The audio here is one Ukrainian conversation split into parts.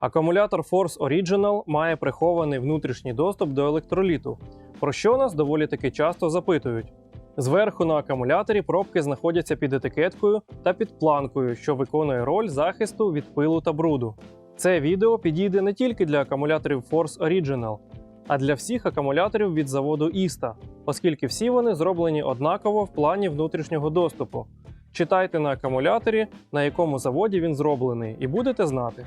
Акумулятор Force Original має прихований внутрішній доступ до електроліту, про що нас доволі таки часто запитують. Зверху на акумуляторі пробки знаходяться під етикеткою та під планкою, що виконує роль захисту від пилу та бруду. Це відео підійде не тільки для акумуляторів Force Original, а для всіх акумуляторів від заводу Іста, оскільки всі вони зроблені однаково в плані внутрішнього доступу. Читайте на акумуляторі, на якому заводі він зроблений, і будете знати.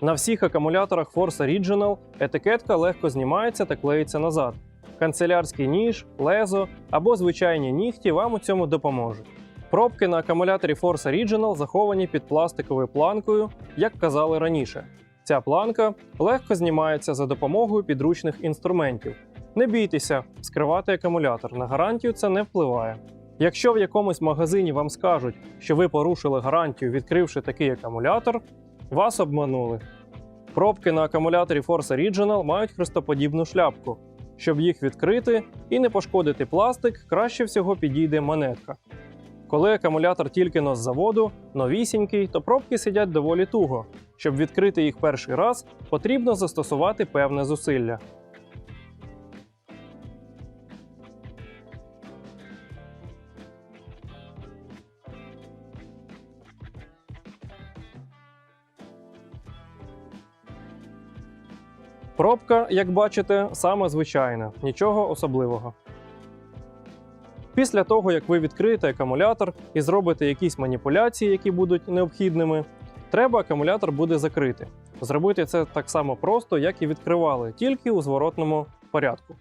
На всіх акумуляторах Force Original етикетка легко знімається та клеїться назад. Канцелярський ніж, лезо або звичайні нігті вам у цьому допоможуть. Пробки на акумуляторі Force Original заховані під пластиковою планкою, як казали раніше. Ця планка легко знімається за допомогою підручних інструментів. Не бійтеся, скривати акумулятор, на гарантію це не впливає. Якщо в якомусь магазині вам скажуть, що ви порушили гарантію, відкривши такий акумулятор, вас обманули. Пробки на акумуляторі Force Original мають хрестоподібну шляпку. Щоб їх відкрити і не пошкодити пластик, краще всього підійде монетка. Коли акумулятор тільки но з заводу, новісінький, то пробки сидять доволі туго. Щоб відкрити їх перший раз, потрібно застосувати певне зусилля. Пробка, як бачите, саме звичайна, нічого особливого. Після того, як ви відкриєте акумулятор і зробите якісь маніпуляції, які будуть необхідними, треба акумулятор буде закрити. Зробити це так само просто, як і відкривали, тільки у зворотному порядку.